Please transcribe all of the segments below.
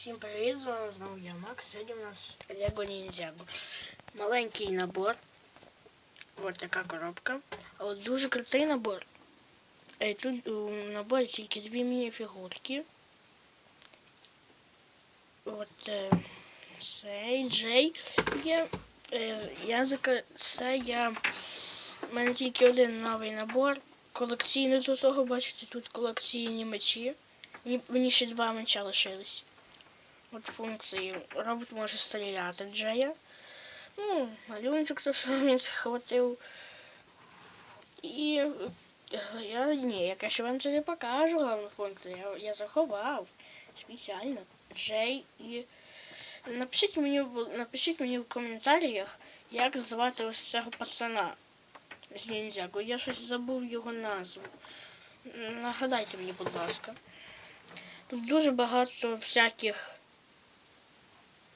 Всім привіт, з вами знову я Макс. Сьогодні у нас Lego Ninjago. Маленький набор. Ось така коробка. Але дуже крутий набор. Е, Тут у наборі тільки дві міні-фігурки. От е, цей Джей є. Е, я. Це я. У мене тільки один новий набор. Колекційний до того, бачите, тут колекційні мечі. Мені ще два меча лишились. От функції. Робот може стріляти Джея. Ну, малюночок, то що він схватив. І я ні, я краще вам це не покажу головну функцію. Я, я заховав спеціально Джей і. Напишіть мені, напишіть мені в коментарях, як звати ось цього пацана з ніндзяго. Я щось забув його назву. Нагадайте мені, будь ласка. Тут дуже багато всяких.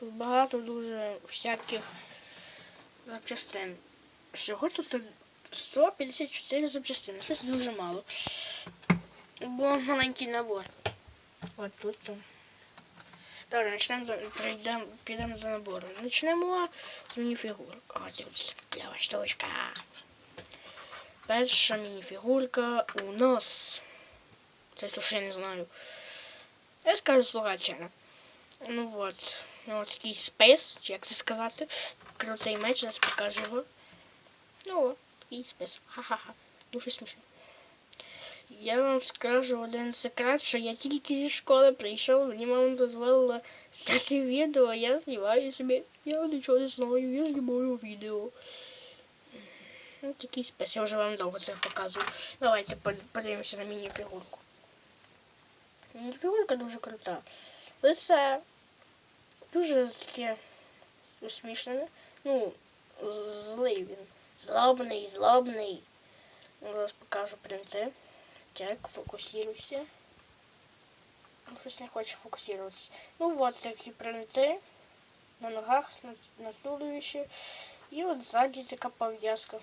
Тут багато дуже всяких запчастин. Всього тут 154 запчастини. Щось дуже мало. Бо маленький набор. От тут. там. Добре, почнемо до, підемо до набору. Почнемо з мініфігурок. О, тут клява штучка. Перша мініфігурка у нас. Це то що я не знаю. Я скажу слухачина. Ну от. Ну от такий спейс, чи як це сказати. Крутий меч, зараз покажу його. Ну от, такий спейс. Ха-ха-ха. Дуже смішно. Я вам скажу один секрет, що я тільки зі школи прийшов, мені мама дозволила зняти відео, я знімаю собі. Я нічого не знаю, я знімаю відео. Ну, такий спец, я вже вам довго це показую. Давайте под- подивимося на міні-фігурку. Міні-фігурка дуже крута. Лице дуже таке усмішнене. Ну, злий він. Злобний, злобний. Зараз покажу принти. Так, фокусируйся. Щось не хоче фокусироваться. Ну вот такі принти. На ногах, на, туловищі. І от ззаді така пов'язка.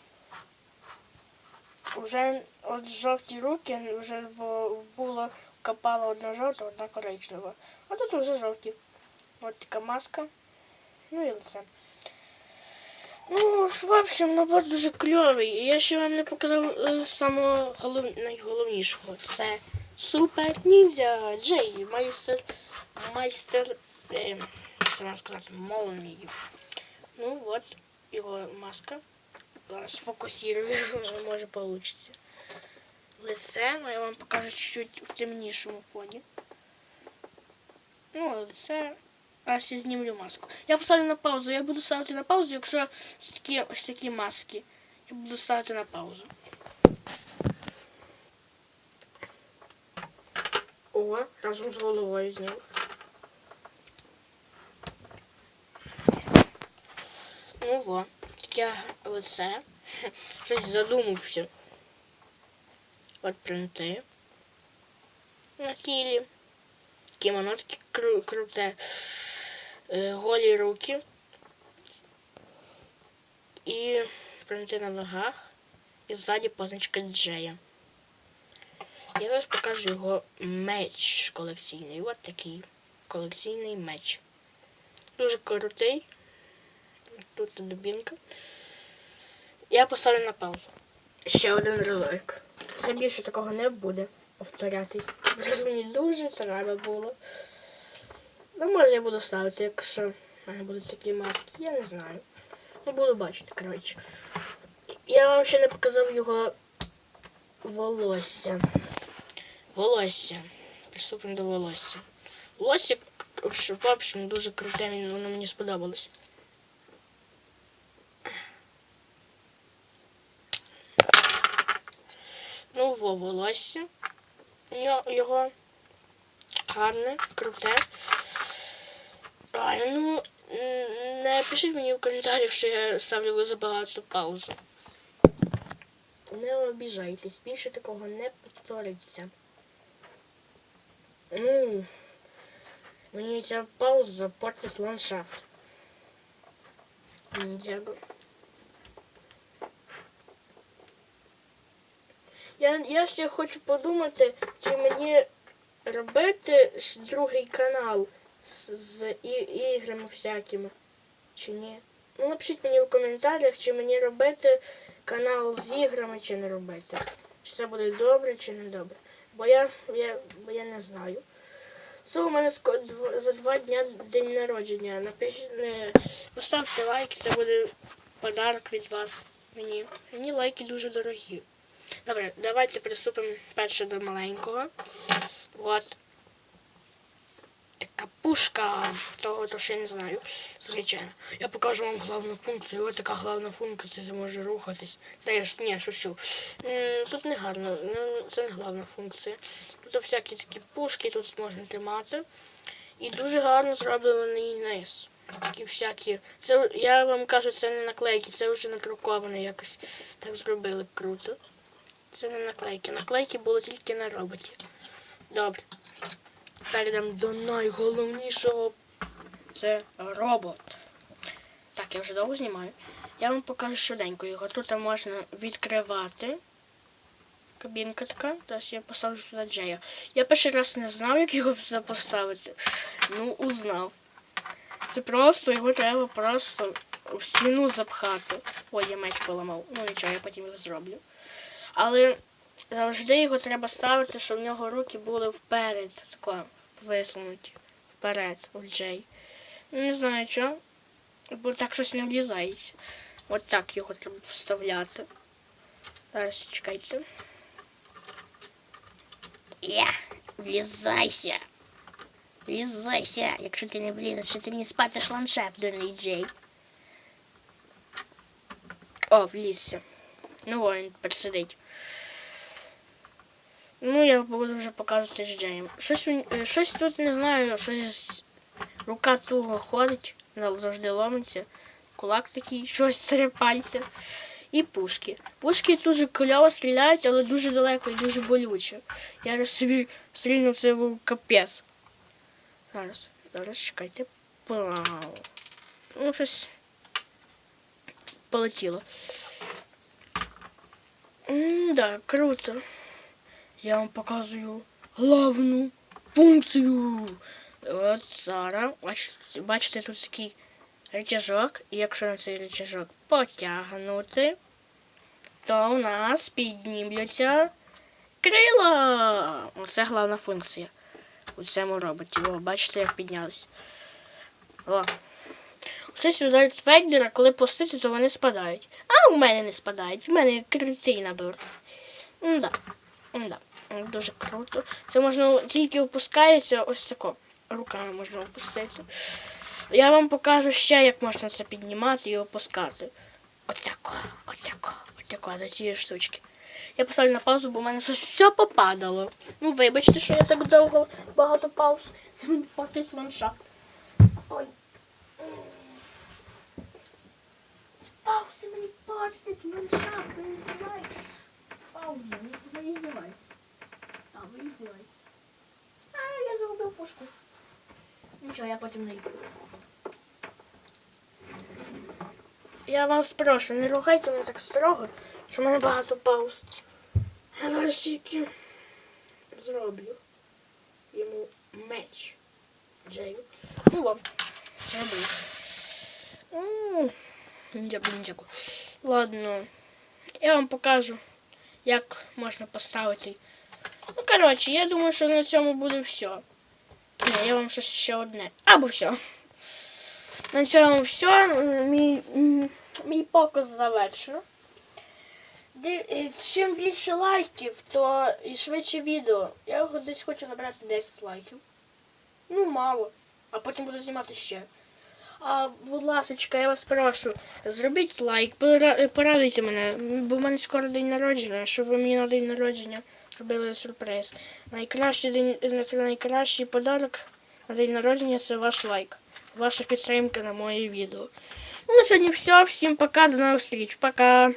Уже от жовті руки вже бу- було копала одна жовта, одна коричнева. А тут вже жовті. От така маска. Ну і лице. Ну, в общем, набор дуже кльовий. Я ще вам не показав е, самого голов... найголовнішого. Це Супер Ніндзя Джей, майстер, майстер, е, це можна сказати, молнії. Ну от його маска. Зараз може вийде. Лице, ну я вам покажу чуть-чуть в темнішому фоні. Ну, лице. Зараз я знімлю маску. Я поставлю на паузу. Я буду ставити на паузу, якщо такі, ось такі маски. Я буду ставити на паузу. О, разом з головою зняв. Ну во, таке лице. Щось задумався. От принти. На тілі. Кімоно таке кру- круте. Е, голі руки. І принти на ногах. І ззаді позначка Джея. Я зараз покажу його меч колекційний. От такий колекційний меч. Дуже крутий. Тут дубінка. Я поставлю на паузу. Ще один ролик. Це більше такого не буде повторятись. Мені дуже треба було. Ну, може я буду ставити, якщо в мене будуть такі маски. Я не знаю. Ну, буду бачити, коротше. Я вам ще не показав його волосся. Волосся. Приступимо до волосся. Волосся, в общем, дуже круте, воно мені сподобалось. Ну, во волосся. Його гарне, круте. Ай, ну, м, не пишіть мені в коментарях, що я ставлю забагато паузу. Не обіжайтесь, більше такого не повториться. Ну, мені ця пауза портить ландшафт. Дякую. Я, ще хочу подумати, чи мені робити другий канал з, іграми всякими. Чи ні? Ну, напишіть мені в коментарях, чи мені робити канал з іграми, чи не робити. Чи це буде добре, чи не добре. Бо я, я, бо я не знаю. So, у мене за два дня день народження. Напишіть, не, поставте лайк, це буде подарок від вас. Мені. Мені лайки дуже дорогі. Добре, давайте приступимо перше до маленького. От. Така пушка. Того, то я не знаю. Звичайно. Я покажу вам головну функцію. Ось така головна функція, це може рухатись. Та я ж ні, шучу. Тут не гарно, ну, це не головна функція. Тут всякі такі пушки, тут можна тримати. І дуже гарно зроблений низ. Такі всякі. Це я вам кажу, це не наклейки, це вже надруковано якось. Так зробили круто. Це не наклейки. Наклейки були тільки на роботі. Добре. Перейдемо до найголовнішого. Це робот. Так, я вже довго знімаю. Я вам покажу швиденько його. Тут можна відкривати. Кабінка така. Зараз я поставлю сюди Джея. Я перший раз не знав, як його сюди поставити. Ну, узнав. Це просто його треба просто в стіну запхати. Ой, я меч поламав. Ну нічого, я потім його зроблю. Але завжди його треба ставити, щоб в нього руки були вперед, тако висунуті. Вперед, Джей. Не знаю чого, бо так щось не влізається. От так його треба вставляти. Зараз чекайте. Я, влізайся. Влізайся, якщо ти не влізеш, що ти мені спатиш ландшафт, дурний Джей. О, влізся. Ну, о, він тепер сидить. Ну, я буду вже показувати з Джеєм. Щось, е, щось тут не знаю, щось рука туго ходить, завжди ломиться. Кулак такий, щось три пальця. І пушки. Пушки дуже кльово стріляють, але дуже далеко і дуже болюче. Я собі стрільнув це був капець. Зараз, зараз чекайте. Пау. Ну, щось полетіло. М, Да, круто. Я вам показую главну функцію. От зараз, бачите, тут такий рычажок, і якщо на цей рычажок потягнути, то у нас піднімляться крила. Оце головна функція у цьому роботі. О, бачите, як піднялись. О. Щось ударить вейдера, коли пустити, то вони спадають. А у мене не спадають. У мене крутий набор. Да. Да. Дуже круто. Це можна тільки опускається ось тако. Руками можна опустити. Я вам покажу ще, як можна це піднімати і опускати. Отако, отако, отако, за цієї штучки. Я поставлю на паузу, бо в мене щось все попадало. Ну, вибачте, що я так довго багато пауз. Це мені портить ландшафт. Ой. Паузи мені портить ландшафт, не знімаєте. Паузу, не знімаєте. А, ви не знімаєте. А, я загубив пушку. Нічого, я потім знайду. Я вас прошу, не ругайте мене так строго, що в мене багато пауз. Я зараз тільки зроблю йому меч. Джею. Ну вам. Дякую, дякую. Ладно. Я вам покажу, як можна поставити. Ну, коротше, я думаю, що на цьому буде все. Я вам щось ще одне. Або все. На цьому все. Мій, мій показ завершено. Е, Чим більше лайків, то і швидше відео. Я десь хочу набрати 10 лайків. Ну, мало. А потім буду знімати ще. А, будь ласка, я вас прошу, зробіть лайк, порадуйте мене, бо в мене скоро день народження, щоб ви мені на день народження зробили сюрприз. Найкращий день, найкращий подарок на день народження це ваш лайк. Ваша підтримка на моє відео. Ну, на сьогодні все. Всім пока, до нових зустріч. Пока.